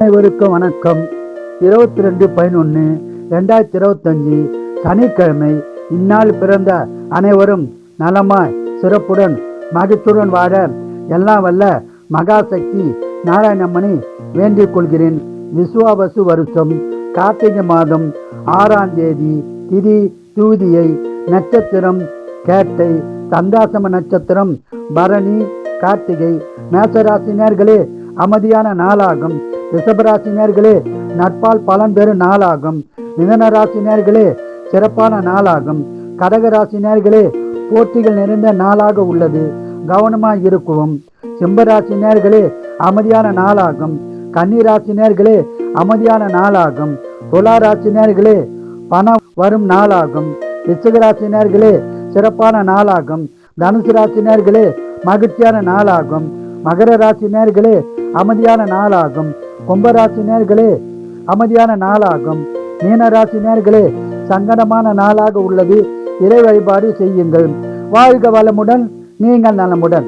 அனைவருக்கும் வணக்கம். இருபத்தி ரெண்டு பதினொன்று ரெண்டாயிரத்தி இருபத்தஞ்சி சனிக்கிழமை இந்நாள் பிறந்த அனைவரும் நலமாய் சிறப்புடன் மகிழ்ச்சியுடன் வாழ எல்லாம் வல்ல மகாசக்தி நாராயணம்மனை வேண்டிக் கொள்கிறேன். விஸ்வாவசு வருஷம் கார்த்திகை மாதம் ஆறாம் தேதி திதி தூதியை நட்சத்திரம் கேட்டை சந்தாசம நட்சத்திரம் பரணி கார்த்திகை மேசராசினியர்களே அமைதியான நாளாகும். ரிஷபராசினியர்களே நட்பால் பலன் பெறும் நாளாகும். மிதன ராசினியர்களே சிறப்பான நாளாகும். கடக ராசினியர்களே போட்டிகள் நிறைந்த நாளாக உள்ளது. கவனமாக இருக்கவும். சிம்பராசினியர்களே அமைதியான நாளாகும். கன்னிராசினியர்களே அமைதியான நாளாகும். துலா ராசினியர்களே பணம் வரும் நாளாகும். ரிஷகராசினியர்களே சிறப்பான நாளாகும். தனுசு ராசினியர்களே மகிழ்ச்சியான நாளாகும். மகர ராசினியர்களே அமைதியான நாளாகும். கும்பராசி நேர்களே அமைதியான நாளாகும். மீன நேர்களே சங்கடமான நாளாக உள்ளது. இறை வழிபாடு செய்யுங்கள். வாழ்க வளமுடன் நீங்கள் நலமுடன்.